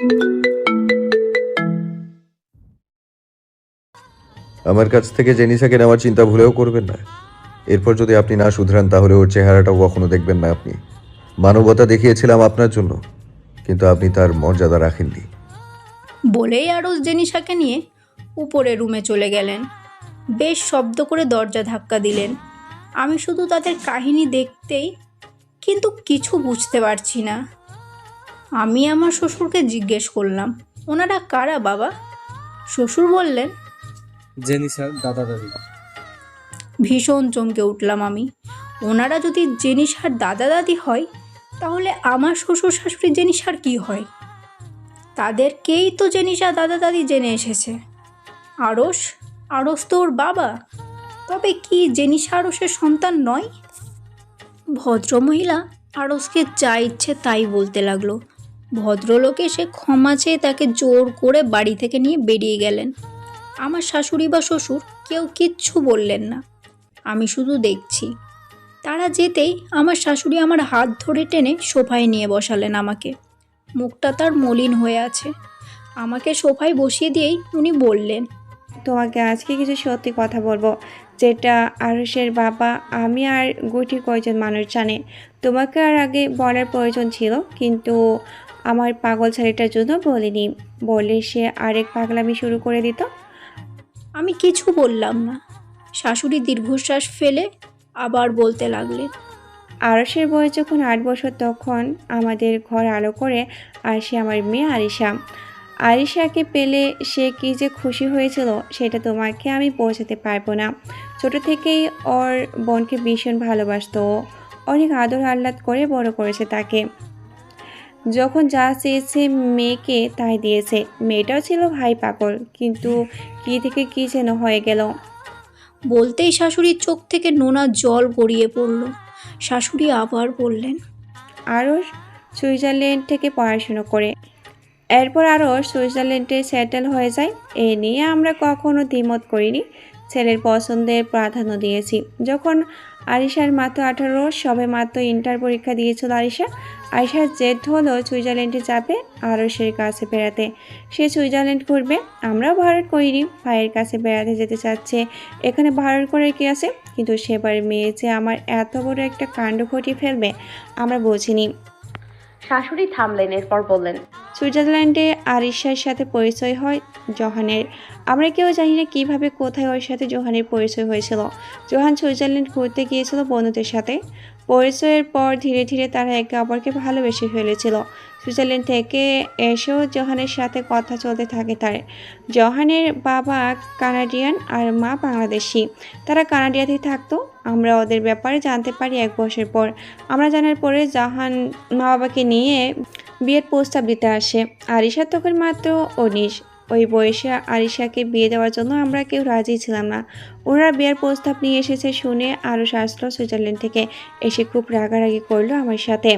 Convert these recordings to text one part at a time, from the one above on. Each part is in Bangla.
আমার কাছ থেকে জেনিসাকে নেওয়ার চিন্তা ভুলেও করবেন না। এরপর যদি আপনি না শুধরান, তাহলে ওর চেহারাটাও কখনো দেখবেন না আপনি। মানবতা দেখিয়েছিলাম আপনার জন্য, কিন্তু আপনি তার মর্যাদা রাখেননি। বলেই আরও জেনিসাকে নিয়ে উপরে রুমে চলে গেলেন। বেশ শব্দ করে দরজা ধাক্কা দিলেন। আমি শুধু তাদের কাহিনী দেখতেই কিন্তু কিছু বুঝতে পারছি না। আমি আমার শ্বশুরকে জিজ্ঞেস করলাম ওনারা কারা বাবা? শ্বশুর বললেন জেনিসার দাদা দাদি। ভীষণ চমকে উঠলাম আমি ওনারা যদি জেনিসার দাদা দাদি হয় তাহলে আমার শ্বশুর শাশুড়ি জেনিসার কি হয়? তাদেরকেই তো জেনিসা দাদা দাদি জেনে এসেছে। আড়স আড়স তো ওর বাবা। তবে কি জেনিসা আড়সের সন্তান নয়? ভদ্রমহিলা আড়সকে যা ইচ্ছে তাই বলতে লাগল। ভদ্রলোক এসে ক্ষমা চেয়ে তাকে জোর করে বাড়ি থেকে নিয়ে বেরিয়ে গেলেন। আমার শাশুড়ি বা শ্বশুর কেউ কিচ্ছু বললেন না। আমি শুধু দেখছি। তারা যেতেই আমার শাশুড়ি আমার হাত ধরে টেনে সোফায় নিয়ে বসালেন আমাকে। মুখটা তার মলিন হয়ে আছে। আমাকে সোফায় বসিয়ে দিয়েই উনি বললেন, তোমাকে আজকে কিছু সত্যি কথা বলব। যেটা আরুষের বাবা, আমি আর গুটি কয়জন মানুষ জানে। তোমাকে আর আগে বলার প্রয়োজন ছিল, কিন্তু আমার পাগল ছেলেটার জন্য বলিনি। বলে সে আরেক পাগলামি শুরু করে দিত। আমি কিছু বললাম না। শাশুড়ি দীর্ঘশ্বাস ফেলে আবার বলতে লাগলেন আরসের বয়স যখন আট বছর তখন আমাদের ঘর আলো করে আসে আমার মেয়ে আরিশা। আরিশাকে পেলে সে কী যে খুশি হয়েছিল সেটা তোমাকে আমি পৌঁছাতে পারব না। ছোট থেকেই ওর বোনকে ভীষণ ভালোবাসতো। অনেক আদর আহ্লাদ করে বড় করেছে তাকে। যখন যা চেয়েছে মেয়েকে তাই দিয়েছে। মেয়েটাও ছিল ভাই পাগল কিন্তু কী থেকে কী যেন হয়ে গেল। বলতেই শাশুড়ির চোখ থেকে নোনা জল গড়িয়ে পড়ল। শাশুড়ি আবার বললেন আরও সুইজারল্যান্ড থেকে পড়াশুনো করে। এরপর আরও সুইজারল্যান্ডে সেটেল হয়ে যায়। এ নিয়ে আমরা কখনো দ্বিমত করিনি। ছেলের পছন্দের প্রাধান্য দিয়েছি। যখন আরিশার মাত্র আঠারো সবে মাত্র ইন্টার পরীক্ষা দিয়েছিল আরিশা আরিশার জেদ হলো সুইজারল্যান্ডে যাবে আরসের কাছে বেড়াতে। সে সুইজারল্যান্ড ঘুরবে আমরাও ভারত করিনি ভাইয়ের কাছে বেড়াতে যেতে চাচ্ছে। এখানে ভারত করে কি আছে? কিন্তু সেবার মেয়ে যে আমার এত বড় একটা কাণ্ড ঘটিয়ে ফেলবে আমরা বুঝিনি। শাশুড়ি থামলেন এরপর বললেন সুইজারল্যান্ডে আরিশার সাথে পরিচয় হয় জোহানের। আমরা কেউ জানি না কীভাবে কোথায় ওর সাথে জোহানের পরিচয় হয়েছিল। জোহান সুইজারল্যান্ড ঘুরতে গিয়েছিল বন্ধুদের সাথে। পরিচয়ের পর ধীরে ধীরে তারা একে অপরকে ভালোবেসে ফেলেছিল। সুইজারল্যান্ড থেকে এসেও জোহানের সাথে কথা চলতে থাকে তার। জোহানের বাবা কানাডিয়ান আর মা বাংলাদেশি। তারা কানাডিয়াতেই থাকতো। আমরা ওদের ব্যাপারে জানতে পারি এক বছর পর। আমরা জানার পরে জাহান মা বাবাকে নিয়ে বিয়ের প্রস্তাব দিতে আসে। আরিশা তখন মাত্র উনিশ। ওই বয়সে আরিশাকে বিয়ে দেওয়ার জন্য আমরা কেউ রাজি ছিলাম না। ওনারা বিয়ের প্রস্তাব নিয়ে এসেছে শুনে আরও আসলো সুইজারল্যান্ড থেকে। এসে খুব রাগারাগি করল আমার সাথে।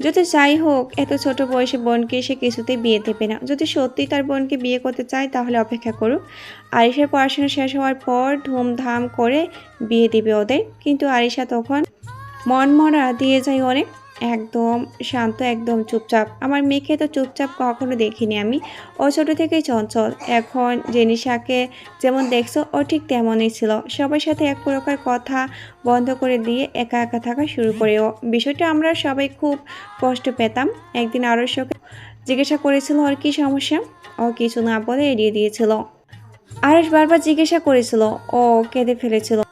যদি যাই হোক, এত ছোট বয়সে বোনকে সে কিছুতেই বিয়ে দেবে না। যদি সত্যি তার বোনকে বিয়ে করতে চায়, তাহলে অপেক্ষা করুক। আরিশার পড়াশোনা শেষ হওয়ার পর ধুমধাম করে বিয়ে দিবে ওদের। কিন্তু আরিশা তখন মনমরা দিয়ে যায় অনেক। একদম শান্ত, একদম চুপচাপ। আমার মেয়েকে তো চুপচাপ কখনো দেখিনি আমি। ও ছোটো থেকেই চঞ্চল। এখন জেনিসাকে যেমন দেখছ, ও ঠিক তেমনই ছিল। সবার সাথে এক প্রকার কথা বন্ধ করে দিয়ে একা একা থাকা শুরু করে ও বিষয়টা আমরা সবাই খুব কষ্ট পেতাম। একদিন আরস্যকে জিজ্ঞাসা করেছিল, ওর কী সমস্যা? ও কিছু না বলে এড়িয়ে দিয়েছিল। আরস বারবার জিজ্ঞাসা করেছিল। ও কেঁদে ফেলেছিল।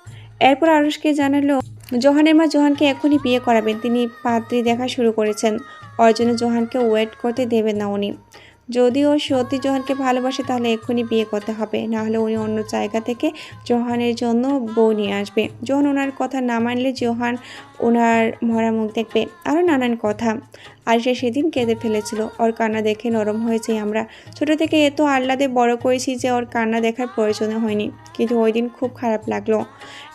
এরপর আরসকে জানালো জোহানের মা জোহানকে এখনই বিয়ে করাবেন। তিনি পাত্রী দেখা শুরু করেছেন। অর্জনে জোহানকে ওয়েট করতে দেবেন না উনি। যদি ও সত্যি জোহানকে ভালোবাসে, তাহলে এক্ষুনি বিয়ে করতে হবে। নাহলে উনি অন্য জায়গা থেকে জোহানের জন্য বউ নিয়ে আসবে। জোহান ওনার কথা না মানলে জোহান ওনার মরা মুখ দেখবে। আরও নানান কথা। আর সে সেদিন কেঁদে ফেলেছিল। ওর কান্না দেখে নরম হয়েছে আমরা। ছোট থেকে এত আহ্লাদে বড় করেছি যে ওর কান্না দেখার প্রয়োজন হয়নি। কিন্তু ওই দিন খুব খারাপ লাগল।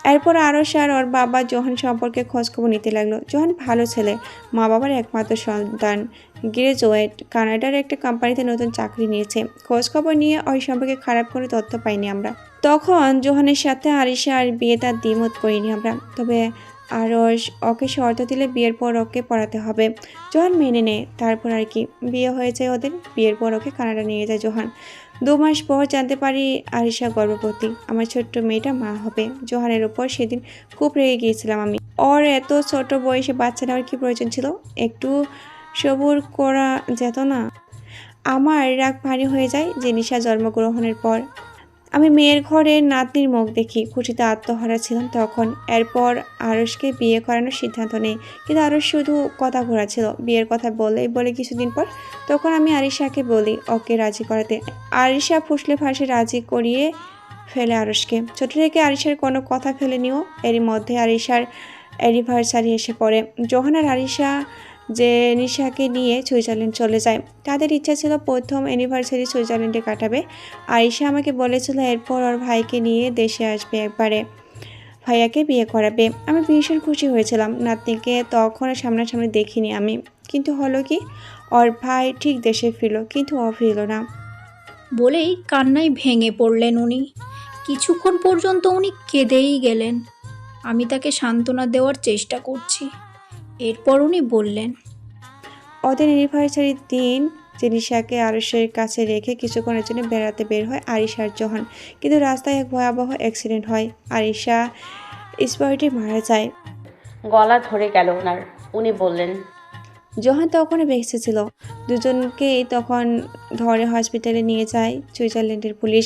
এরপর আরও আর ওর বাবা জোহান সম্পর্কে খোঁজখবর নিতে লাগল। জোহান ভালো ছেলে মা বাবার একমাত্র সন্তান। গ্রেজুয়েট কানাডার একটা কোম্পানিতে নতুন চাকরি নিয়েছে। খোঁজখবর নিয়ে ওই সম্পর্কে খারাপ কোনো তথ্য পাইনি আমরা। তখন জোহানের সাথে আরিশা আর বিয়ে তার দ্বিমত করিনি আমরা। তবে আরস ওকে শর্ত দিলে বিয়ের পর ওকে পড়াতে হবে। জোহান মেনে নেয়, তারপর আর কি। বিয়ে হয়ে যায় ওদের, বিয়ের পর ওকে কানাডা নিয়ে যায় জোহান। দু মাস পর জানতে পারি আরিশা গর্ভবতী, আমার ছোট্ট মেয়েটা মা হবে। জোহানের উপর সেদিন খুব রেগে গিয়েছিলাম আমি। ওর এত ছোট বয়সে বাচ্চা নেওয়ার কি প্রয়োজন ছিল? একটু সবুর করা যেত না। আমার রাগ ভারী হয়ে যায় জেনিসা জন্মগ্রহণের পর। আমি মেয়ের ঘরে নাতনির মুখ দেখি, খুশিতে আত্মহারা ছিলাম তখন। এরপর আরসকে বিয়ে করানোর সিদ্ধান্ত নেই, কিন্তু আরস শুধু কথা ঘোরাচ্ছিল, বিয়ের কথা বলেই বলে কিছুদিন পর তখন আমি আরিশাকে বলি, ওকে রাজি করাতে। আরিশা ফুসলে ফাঁসে রাজি করিয়ে ফেলে আরসকে ছোট থেকে আরিশার কোনো কথা ফেলে নিও এরই মধ্যে আরিশার অ্যানিভার্সারি এসে পড়ে। জোহানার আরিশা যে নিশাকে নিয়ে সুইজারল্যান্ড চলে যায়। তাদের ইচ্ছা ছিল প্রথম অ্যানিভার্সারি সুইজারল্যান্ডে কাটাবে। আরিশা আমাকে বলেছিল, এরপর ওর ভাইকে নিয়ে দেশে আসবে একবারে। ভাইয়াকে বিয়ে করাবে। আমি ভীষণ খুশি হয়েছিলাম। নাতনিকে তখন সামনাসামনি দেখিনি আমি। কিন্তু হলো কি, ওর ভাই ঠিক দেশে ফিরল, কিন্তু ও ফিরল না। বলেই কান্নায় ভেঙে পড়লেন উনি। কিছুক্ষণ পর্যন্ত উনি কেঁদেই গেলেন। আমি তাকে সান্ত্বনা দেওয়ার চেষ্টা করছি। এরপর উনি বললেন ওদের অ্যানিভার্সারির দিন জেনিশাকে আরুষের কাছে রেখে কিছুক্ষণের জন্য বেড়াতে বের হয় আরিশার জোহান। কিন্তু রাস্তায় এক ভয়াবহ অ্যাক্সিডেন্ট হয়। আরিশা স্পটে মারা যায়। গলা ধরে গেল ওনার। উনি বললেন জোহান তখনও বেঁচে ছিল। দুজনকেই তখন ধরে হসপিটালে নিয়ে যায় সুইজারল্যান্ডের পুলিশ।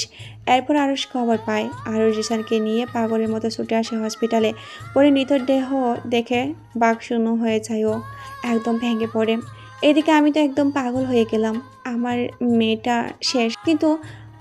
এরপর আরুষ খবর পায় আরুষ জিসানকে নিয়ে পাগলের মতো ছুটে আসে হসপিটালে। পরে নিতর দেহ দেখে বাঘ শূন্য হয়ে যায় ও একদম ভেঙে পড়ে। এদিকে আমি তো একদম পাগল হয়ে গেলাম, আমার মেয়েটা শেষ। কিন্তু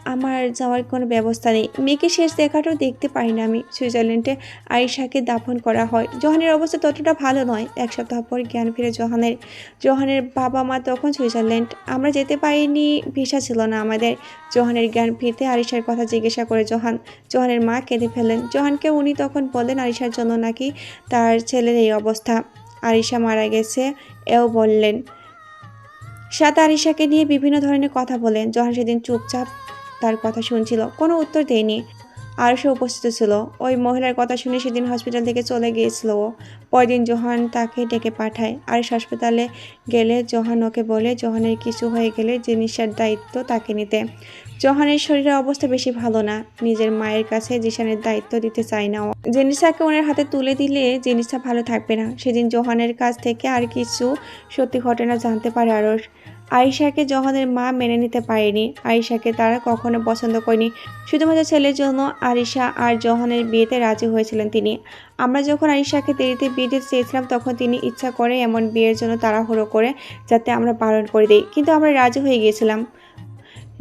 আমার যাওয়ার কোনো ব্যবস্থা নেই। মেয়েকে শেষ দেখাটাও দেখতে পারি না আমি। সুইজারল্যান্ডে আয়েশাকে দাফন করা হয়। জোহানের অবস্থা ততটা ভালো নয়। এক সপ্তাহ পর জ্ঞান ফিরে জোহানের। জোহানের বাবা মা তখন সুইজারল্যান্ড। আমরা যেতে পারিনি, ভিসা ছিল না আমাদের। জোহানের জ্ঞান ফিরতে আরিশার কথা জিজ্ঞাসা করে জোহান। জোহানের মা কেঁদে ফেলেন জোহানকে উনি তখন বলেন আরিশার জন্য নাকি তার ছেলের এই অবস্থা? আরিশা মারা গেছে, এও বললেন। সাত আরিশাকে নিয়ে বিভিন্ন ধরনের কথা বলেন। জোহান সেদিন চুপচাপ তার কথা শুনছিল, কোনো উত্তর দেয়নি। আর সে উপস্থিত ছিল। ওই মহিলার কথা শুনে সেদিন হসপিটাল থেকে চলে গিয়েছিল ও। পরদিন জোহান তাকে ডেকে পাঠায়। আর হাসপাতালে গেলে জোহান ওকে বলে, জোহানের কিছু হয়ে গেলে জিনিসের দায়িত্ব তাকে নিতে। জোহানের শরীরের অবস্থা বেশি ভালো না। নিজের মায়ের কাছে জিসানের দায়িত্ব দিতে চায় না ও। জেনিসাকে ওনার হাতে তুলে দিলে জিনিসটা ভালো থাকবে না। সেদিন জোহানের কাছ থেকে আর কিছু সত্যি ঘটনা জানতে পারে আরও আয়েশাকে জোহানের মা মেনে নিতে পারেনি। আয়েশাকে তারা কখনো পছন্দ করেনি। শুধুমাত্র ছেলের জন্য আরিশা আর জোহানের বিয়েতে রাজি হয়েছিলেন তিনি। আমরা যখন আরিশাকে দেরিতে বিয়ে দিতে চেয়েছিলাম, তখন তিনি ইচ্ছা করে এমন বিয়ের জন্য তাড়াহুড়ো করে যাতে আমরা বারণ করে দিই। কিন্তু আমরা রাজি হয়ে গিয়েছিলাম।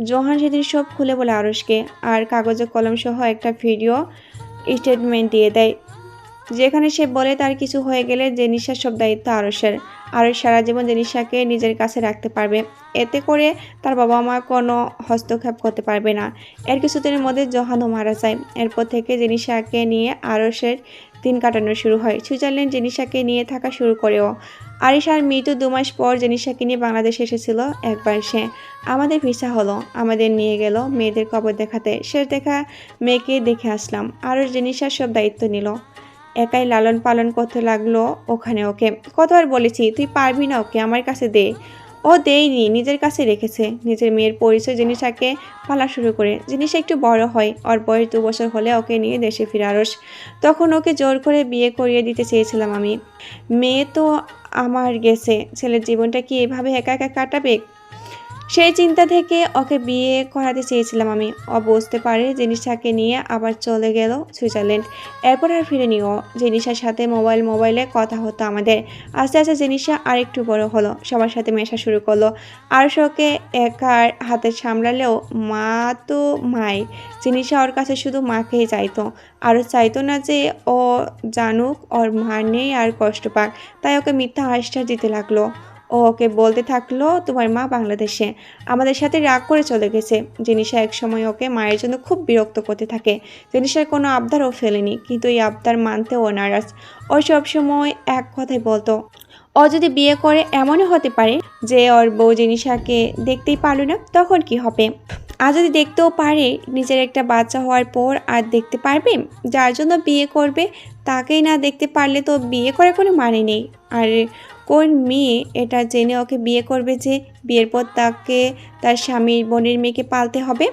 জোহান সেদিন সব খুলে বলে আরসকে আর কাগজে কলম সহ একটা ভিডিও, স্টেটমেন্ট দিয়ে দেয়। যেখানে সে বলে তার কিছু হয়ে গেলে জেনিসার সব দায়িত্ব আরসের আর সারা জীবন জেনিসাকে নিজের কাছে রাখতে পারবে, এতে করে তার বাবা মা কোনো হস্তক্ষেপ করতে পারবে না। এর কিছুদিনের মধ্যে জহানও মারা যায়। এরপর থেকে জেনিসাকে নিয়ে আরসের দিন কাটানো শুরু হয়। সুইজারল্যান্ড জেনিসাকে নিয়ে থাকা শুরু করেও আরিশার মৃত্যু দু মাস পর জেনিসাকে নিয়ে বাংলাদেশে এসেছিল, একবার সে আমাদের ভিসা হলো, আমাদের নিয়ে গেল মেয়েদের কবর দেখাতে। শেষ দেখা মেয়েকে দেখে আসলাম। আরও জেনিসার সব দায়িত্ব নিল। একাই লালন পালন করতে লাগল ওখানে ওকে। কতবার বলেছি, তুই পারবি না ওকে আমার কাছে দে। ও দেয়নি, নিজের কাছে রেখেছে। নিজের মেয়ের পরিচয় জিনিসাকে পালা শুরু করে। জিনিস একটু বড় হয়, ওর বয়স দু বছর হলে ওকে নিয়ে দেশে ফিরারস তখন ওকে জোর করে বিয়ে করিয়ে দিতে চেয়েছিলাম আমি। মেয়ে তো আমার গেছে। ছেলের জীবনটা কি এভাবে একা একা কাটাবে? সেই চিন্তা থেকে ওকে বিয়ে করাতে চেয়েছিলাম আমি। ও বুঝতে পারে জিনিসটাকে নিয়ে আবার চলে গেল সুইজারল্যান্ড। এরপর আর ফিরে নিও জিনিসের সাথে মোবাইল, মোবাইলে কথা হতো আমাদের। আস্তে আস্তে জিনিসটা আরেকটু বড় হলো। সবার সাথে মেশা শুরু করল। আর ওকে একার হাতে সামলালেও মা তো মাই। জিনিসা ওর কাছে শুধু মাকেই চাইতো। আরও চাইতো না যে ও জানুক, ওর মা নেই আর কষ্ট পাক। তাই ওকে মিথ্যা আশ্বাস দিতে লাগল। ও ওকে বলতে থাকল তোমার মা বাংলাদেশে। আমাদের সাথে রাগ করে চলে গেছে। জিনিসা একসময় ওকে মায়ের জন্য খুব বিরক্ত করতে থাকে। জিনিসের কোনো আবদারও ফেলেনি, কিন্তু এই আবদার মানতে ও নারাজ। ও সবসময় এক কথাই বলতো, ও যদি বিয়ে করে এমনও হতে পারে যে ওর বউ জিনিসাকে দেখতেই পারল না, তখন কি হবে? আর যদি দেখতেও পারে নিজের একটা বাচ্চা হওয়ার পর আর দেখতে পারবে, যার জন্য বিয়ে করবে, তাকেই না দেখতে পারলে তো বিয়ে করার কোনো মানে নেই। আর কোন মেয়ে এটা জেনে ওকে বিয়ে করবে যে বিয়ের পর তাকে তার স্বামীর বোনের মেয়েকে পালতে হবে?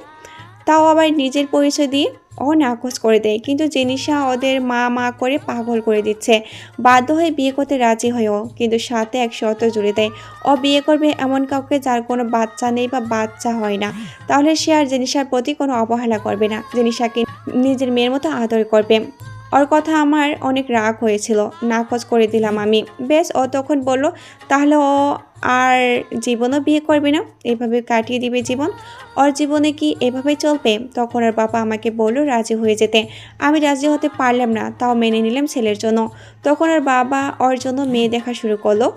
তাও আবার নিজের পরিচয় দিয়ে ও নাকচ করে দেয়। কিন্তু জেনিসা ওদের মা মা করে পাগল করে দিচ্ছে। বাধ্য হয়ে বিয়ে করতে রাজি হয়েও কিন্তু সাথে এক শর্ত জুড়ে দেয়। ও বিয়ে করবে এমন কাউকে যার কোনো বাচ্চা নেই বা বাচ্চা হয় না। তাহলে সে আর জেনিসার প্রতি কোনো অবহেলা করবে না। জেনিসাকে নিজের মেয়ের মতো আদর করবে। ওর কথা আমার অনেক রাগ হয়েছিল, নাকচ করে দিলাম আমি। বেশ, ও তখন বলল, তাহলে ও আর জীবনও বিয়ে করবে না, এভাবে কাটিয়ে দিবে জীবন? ওর জীবনে কি এভাবে চলবে? তখন ওর বাবা আমাকে বলল, রাজি হয়ে যেতে। আমি রাজি হতে পারলাম না, তাও মেনে নিলাম ছেলের জন্য। তখন ওর বাবা ওর জন্য মেয়ে দেখা শুরু করল।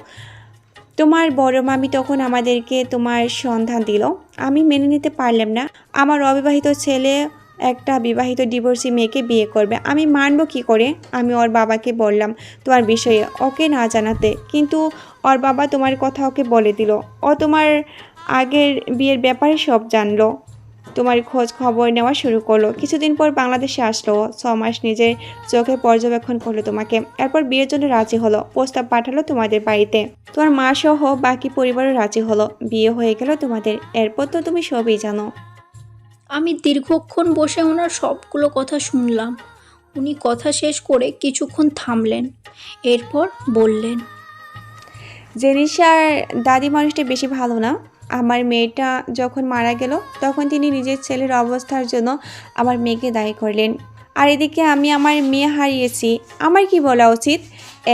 তোমার বড় মামি তখন আমাদেরকে তোমার সন্ধান দিল। আমি মেনে নিতে পারলাম না। আমার অবিবাহিত ছেলে একটা বিবাহিত ডিভোর্সি মেয়েকে বিয়ে করবে। আমি মানবো কি করে? আমি ওর বাবাকে বললাম, তোমার বিষয়ে ওকে না জানাতে। কিন্তু ওর বাবা তোমার কথা ওকে বলে দিল। ও তোমার আগের বিয়ের ব্যাপারে সব জানলো। তোমার খোঁজ খবর নেওয়া শুরু করল। কিছুদিন পর বাংলাদেশে আসলো। ছ মাস নিজের চোখে পর্যবেক্ষণ করল তোমাকে। এরপর বিয়ের জন্য রাজি হলো। প্রস্তাব পাঠালো তোমাদের বাড়িতে। তোমার মা সহ বাকি পরিবারও রাজি হলো। বিয়ে হয়ে গেল তোমাদের। এরপর তো তুমি সবই জানো। আমি দীর্ঘক্ষণ বসে ওনার সবগুলো কথা শুনলাম। উনি কথা শেষ করে কিছুক্ষণ থামলেন, এরপর বললেন জেনিসার দাদি মানুষটা বেশি ভালো না। আমার মেয়েটা যখন মারা গেল, তখন তিনি নিজের ছেলের অবস্থার জন্য আমার মেয়েকে দায়ী করলেন। আর এদিকে আমি আমার মেয়ে হারিয়েছি। আমার কি বলা উচিত?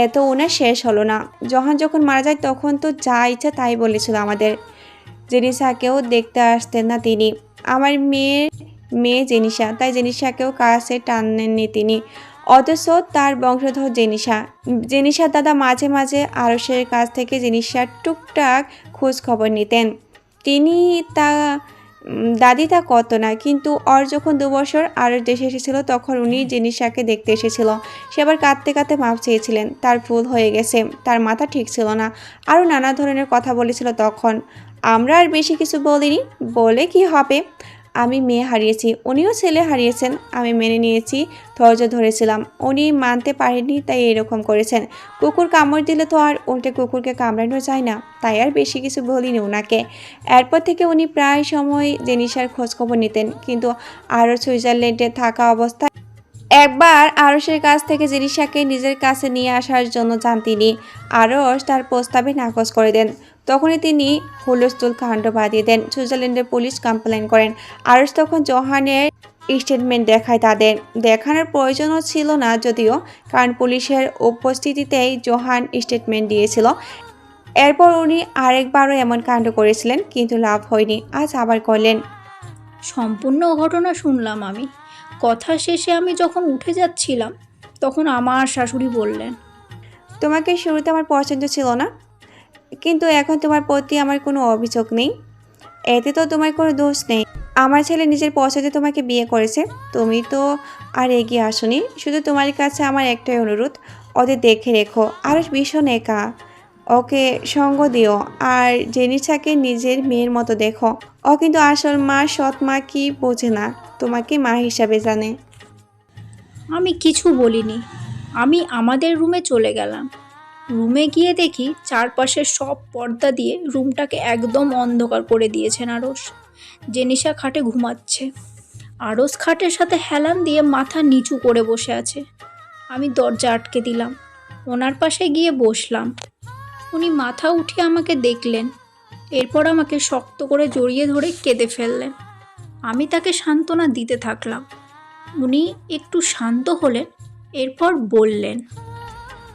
এত ওনার শেষ হলো না। যখন যখন মারা যায়, তখন তো যা ইচ্ছা তাই বলেছিল আমাদের। জেনিসাকেও দেখতে আসতেন না তিনি। আমার মেয়ের মেয়ে জেনিসা, তাই জেনিসাকেও কাছে টানেননি তিনি। অথচ তার বংশধর জেনিসা। জেনিসার দাদা মাঝে মাঝে আরসের কাছ থেকে জেনিসার টুকটাক খোঁজ খবর নিতেন। তিনি তা, দাদি তা কত না, কিন্তু ওর যখন দু বছর আরস দেশে এসেছিল, তখন উনি জেনিসাকে দেখতে এসেছিল। সে আবার কাঁদতে কাঁদতে মাপ চেয়েছিলেন। তার ভুল হয়ে গেছে, তার মাথা ঠিক ছিল না। আরও নানা ধরনের কথা বলেছিল তখন। আমরা আর বেশি কিছু বলিনি, বলে কি হবে? আমি মেয়ে হারিয়েছি, উনিও ছেলে হারিয়েছেন, আমি মেনে নিয়েছি, ধৈর্য ধরেছিলাম, উনি মানতে পারেননি, তাই এরকম করেছেন। কুকুর কামড় দিলে তো আর উল্টে কুকুরকে কামড়ানো যায় না, তাই আর বেশি কিছু বলিনি ওনাকে এরপর থেকে উনি প্রায় সময় জেনিসার খোঁজখবর নিতেন, কিন্তু আরও সুইজারল্যান্ডে থাকা অবস্থায় একবার আরসের কাছ থেকে জেনিসাকে নিজের কাছে নিয়ে আসার জন্য যান তিনি। আরস তার প্রস্তাবে নাকচ করে দেন। তখনই তিনি হুলস্থুল কাণ্ড বাঁধিয়ে দেন। সুইজারল্যান্ডের পুলিশ কমপ্লেন করেন। আরস তখন জোহানের স্টেটমেন্ট দেখায় তাদের। দেখানোর প্রয়োজনও ছিল না যদিও, কারণ পুলিশের উপস্থিতিতেই জোহান স্টেটমেন্ট দিয়েছিল। এরপর উনি আরেকবারও এমন কাণ্ড করেছিলেন, কিন্তু লাভ হয়নি। আজ আবার করলেন। সম্পূর্ণ ঘটনা শুনলাম আমি। কথা শেষে আমি যখন উঠে যাচ্ছিলাম, তখন আমার শাশুড়ি বললেন, তোমাকে শুরুতে আমার পছন্দ ছিল না, কিন্তু এখন তোমার প্রতি আমার কোনো অভিযোগ নেই। এতে তো তোমার কোনো দোষ নেই। আমার ছেলে নিজের পছন্দে তোমাকে বিয়ে করেছে। তুমি তো আর এগিয়ে আসনি। শুধু তোমার কাছে আমার একটাই অনুরোধ, ওদের দেখে রেখো। আর ভীষণ একা। ওকে সঙ্গ দিও। আর জেনিসাকে নিজের মেয়ের মতো দেখো। ও কিন্তু আসল মা, সৎ মা কি বোঝে না, তোমাকে মা হিসাবে জানে। আমি কিছু বলিনি, আমি আমাদের রুমে চলে গেলাম। রুমে গিয়ে দেখি চারপাশের সব পর্দা দিয়ে রুমটাকে একদম অন্ধকার করে দিয়েছেন আরস জেনিসা খাটে ঘুমাচ্ছে। আরস খাটের সাথে হেলান দিয়ে মাথা নিচু করে বসে আছে। আমি দরজা আটকে দিলাম, ওনার পাশে গিয়ে বসলাম। উনি মাথা উঠিয়ে আমাকে দেখলেন এরপর আমাকে শক্ত করে জড়িয়ে ধরে কেঁদে ফেললেন। আমি তাকে সান্ত্বনা দিতে থাকলাম। উনি একটু শান্ত হলেন এরপর বললেন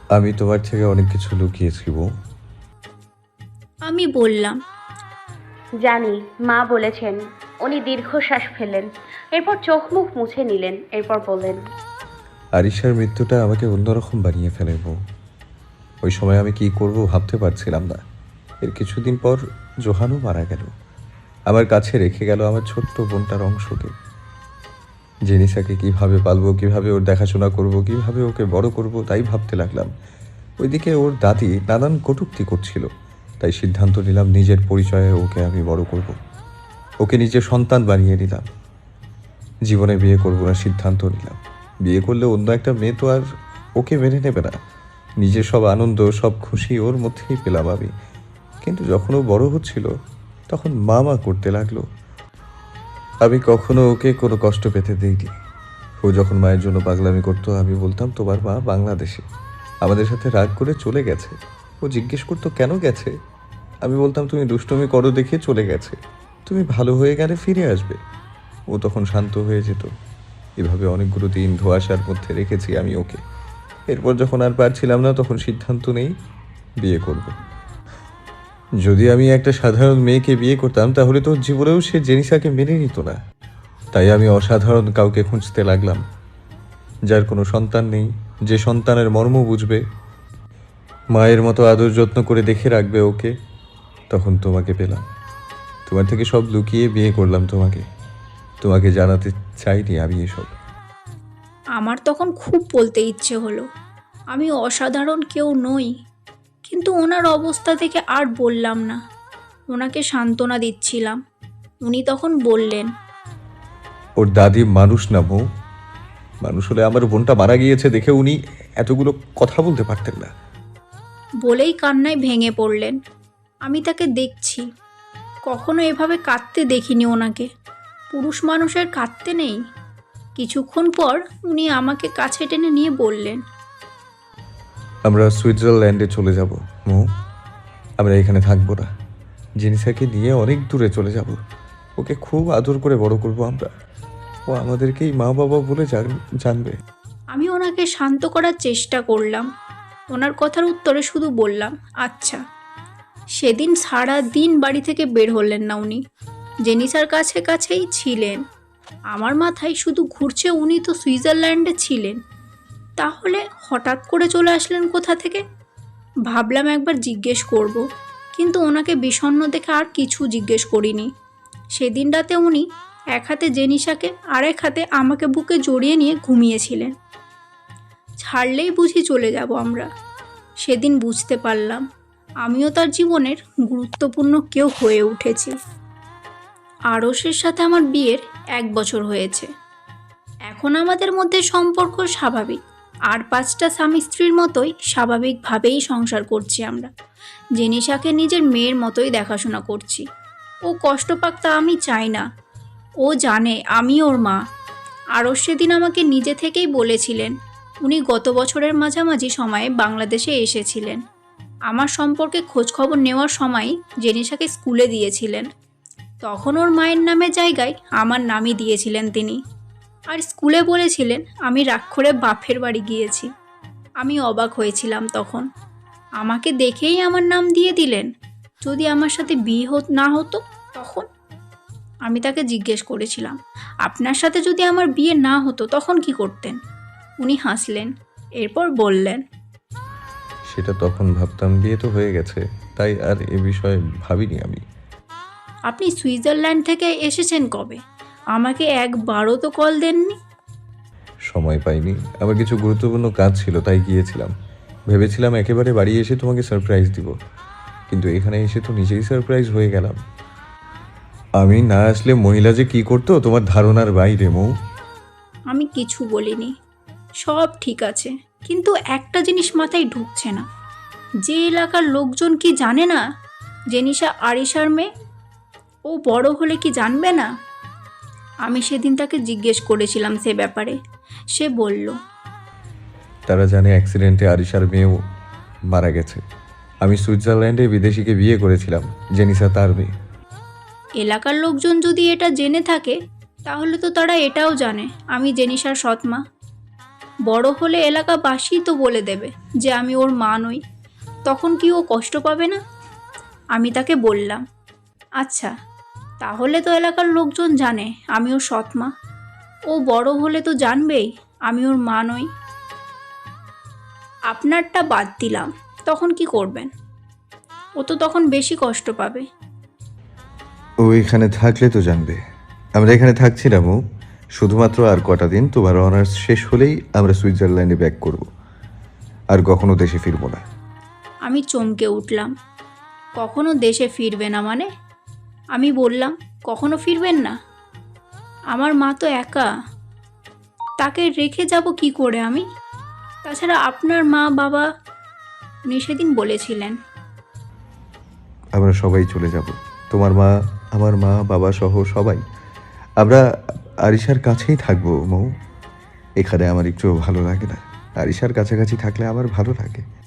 আমি তোমার থেকে অনেক কিছু লুকিয়েছি বউ। আমি বললাম জানি মা বলেছেন উনি দীর্ঘশ্বাস ফেললেন। এরপর চোখ মুখ মুছে নিলেন এরপর বললেন আরিশার মৃত্যুটা আমাকে অন্যরকম বানিয়ে ফেলে বউ। ওই সময় আমি কি করব ভাবতে পারছিলাম না। এর কিছুদিন পর জোহানও মারা গেল। আমার কাছে রেখে গেল আমার ছোট্ট বোনটার অংশকে। জেনিসাকে কীভাবে পালবো, কীভাবে ওর দেখাশোনা করব, কীভাবে ওকে বড় করব, তাই ভাবতে লাগলাম। ওইদিকে ওর দাদি নানান কটূক্তি করছিল। তাই সিদ্ধান্ত নিলাম নিজের পরিচয়ে ওকে আমি বড় করব। ওকে নিজের সন্তান বানিয়ে নিলাম। জীবনে বিয়ে করব না সিদ্ধান্ত নিলাম। বিয়ে করলে অন্য একটা মেয়ে তো আর ওকে মেনে নেবে না। নিজের সব আনন্দ, সব খুশি ওর মধ্যেই পেলাম আমি। কিন্তু যখন ও বড় হচ্ছিল, তখন মা মা করতে লাগল। আমি কখনো ওকে কোনো কষ্ট পেতে দিইনি। ও যখন মায়ের জন্য পাগলামি করতো, আমি বলতাম, তোমার মা বাংলাদেশে। আমাদের সাথে রাগ করে চলে গেছে। ও জিজ্ঞেস করতো, কেন গেছে? আমি বলতাম, তুমি দুষ্টুমি করো দেখে চলে গেছে। তুমি ভালো হয়ে গেলে ফিরে আসবে। ও তখন শান্ত হয়ে যেত। এভাবে অনেকগুলো দিন ধোয়াশার মধ্যে রেখেছি আমি ওকে। এরপর যখন আর পারছিলাম না, তখন সিদ্ধান্ত নেই, বিয়ে করব। যদি আমি একটা সাধারণ মেয়েকে বিয়ে করতাম, তাহলে তো জীবনেও সে জেনিসাকে মেনে নিত না। তাই আমি অসাধারণ কাউকে খুঁজতে লাগলাম, যার কোনো সন্তান নেই, যে সন্তানের মর্ম বুঝবে। মায়ের মতো আদর যত্ন করে দেখে রাখবে ওকে, তখন তোমাকে পেলাম। তোমার থেকে সব লুকিয়ে বিয়ে করলাম তোমাকে। তোমাকে জানাতে চাইনি আমি এসব। আমার তখন খুব বলতে ইচ্ছে হলো, আমি অসাধারণ কেউ নই। কিন্তু ওনার অবস্থা থেকে আর বললাম না। ওনাকে সান্ত্বনা দিচ্ছিলাম। উনি তখন বললেন ওর দাদি মানুষ না বউ। মানুষ হলে আমার বোনটা মারা গিয়েছে দেখে উনি এতগুলো কথা বলতে পারতেন না। বলেই কান্নায় ভেঙে পড়লেন। আমি তাকে দেখছি। কখনো এভাবে কাঁদতে দেখিনি ওনাকে। পুরুষ মানুষের কাঁদতে নেই। কিছুক্ষণ পর উনি আমাকে কাছে টেনে নিয়ে বললেন আমরা সুইজারল্যান্ডে চলে যাব, মৌ। আমরা এখানে থাকব না। জিনিসাকে নিয়ে অনেক দূরে চলে যাব। ওকে খুব আদর করে বড় করব আমরা। ও আমাদেরকেই মা বাবা বলে জান- জানবে। আমি ওনাকে শান্ত করার চেষ্টা করলাম। ওনার কথার উত্তরে শুধু বললাম আচ্ছা। সেদিন সারা দিন বাড়ি থেকে বের হলেন না উনি। জেনিসার কাছে কাছেই ছিলেন। আমার মাথায় শুধু ঘুরছে উনি তো সুইজারল্যান্ডে ছিলেন। তাহলে হঠাৎ করে চলে আসলেন কোথা থেকে? ভাবলাম একবার জিজ্ঞেস করব, কিন্তু ওনাকে বিষণ্ণ দেখে আর কিছু জিজ্ঞেস করিনি। সেদিন রাতে উনি এক হাতে জেনিসাকে আর এক হাতে আমাকে বুকে জড়িয়ে নিয়ে ঘুমিয়েছিলেন। ছাড়লেই বুঝি চলে যাব আমরা। সেদিন বুঝতে পারলাম, আমিও তার জীবনের গুরুত্বপূর্ণ কেউ হয়ে উঠেছি। আরসের সাথে আমার বিয়ের এক বছর হয়েছে। এখন আমাদের মধ্যে সম্পর্ক স্বাভাবিক। আর পাঁচটা স্বামী স্ত্রীর মতোই স্বাভাবিকভাবেই সংসার করছি আমরা। জেনিসাকে নিজের মেয়ের মতোই দেখাশোনা করছি। ও কষ্ট পাক তা আমি চাই না। ও জানে আমি ওর মা। আরও সেদিন আমাকে নিজে থেকেই বলেছিলেন, উনি গত বছরের মাঝামাঝি সময়ে বাংলাদেশে এসেছিলেন। আমার সম্পর্কে খোঁজখবর নেওয়ার সময় জেনিসাকে স্কুলে দিয়েছিলেন। তখন ওর মায়ের নামের জায়গায় আমার নামই দিয়েছিলেন তিনি। আর স্কুলে বলেছিলেন আমি রাক্ষরে বাপের বাড়ি গিয়েছি। আমি অবাক হয়েছিলাম তখন। আমাকে দেখেই আমার নাম দিয়ে দিলেন। যদি আমার সাথে বিয়ে হত না হতো তখন? আমি তাকে জিজ্ঞেস করেছিলাম আপনার সাথে যদি আমার বিয়ে না হতো তখন কি করতেন? উনি হাসলেন এরপর বললেন সেটা তখন ভাবতাম বিয়ে তো হয়ে গেছে তাই আর এ বিষয়ে ভাবিনি আমি। আপনি সুইজারল্যান্ড থেকে এসেছেন কবে? আমাকে একবারও তো কল দেননি। সময় পাইনি। আমার কিছু গুরুত্বপূর্ণ কাজ ছিল তাই গিয়েছিলাম। ভেবেছিলাম একেবারে বাড়ি এসে তোমাকে সারপ্রাইজ দিব। কিন্তু এখানে এসে তো নিজেই সারপ্রাইজ হয়ে গেলাম। আমি না আসলে মহিলা যে কি করতো তোমার ধারণার বাইরে মৌ। আমি কিছু বলিনি। সব ঠিক আছে। কিন্তু একটা জিনিস মাথায় ঢুকছে না। যে এলাকার লোকজন কি জানে না জেনিসা আরিশার মেয়ে? ও বড় হলে কি জানবে না? আমি সেদিন তাকে জিজ্ঞেস করেছিলাম সে ব্যাপারে। সে বলল তারা জানে অ্যাক্সিডেন্টে আরিশার মেয়েও মারা গেছে। আমি সুইজারল্যান্ডে বিদেশিকে বিয়ে করেছিলাম জেনিসা তার মেয়ে। এলাকার লোকজন যদি এটা জেনে থাকে তাহলে তো তারা এটাও জানে আমি জেনিসার সৎমা বড় হলে এলাকাবাসী তো বলে দেবে যে আমি ওর মা নই তখন কি ও কষ্ট পাবে না? আমি তাকে বললাম আচ্ছা তাহলে তো এলাকার লোকজন জানে আমি ওর সৎমা ও বড় হলে তো জানবেই আমি ওর মা নই। আপনারটা বাদ দিলাম তখন কি করবেন? ও তো তখন বেশি কষ্ট পাবে। ও এখানে থাকলে তো জানবে। আমরা এখানে থাকছি না মৌ শুধুমাত্র আর কটা দিন তোমার অনার্স শেষ হলেই আমরা সুইজারল্যান্ডে ব্যাক করব। আর কখনো দেশে ফিরবো না। আমি চমকে উঠলাম। কখনো দেশে ফিরবে না মানে? আমি বললাম, কখনো ফিরবেন না? আমার মা তো একা। তাকে রেখে যাব কি করে আমি? তাছাড়া আপনার মা বাবা উনি সেদিন বলেছিলেন। আমরা সবাই চলে যাব। তোমার মা, আমার মা, বাবা সহ সবাই। আমরা আরিশার কাছেই থাকব, মৌ। এখানে আমার একটু ভালো লাগে না। আরিশার কাছাকাছি থাকলে আমার ভালো লাগে।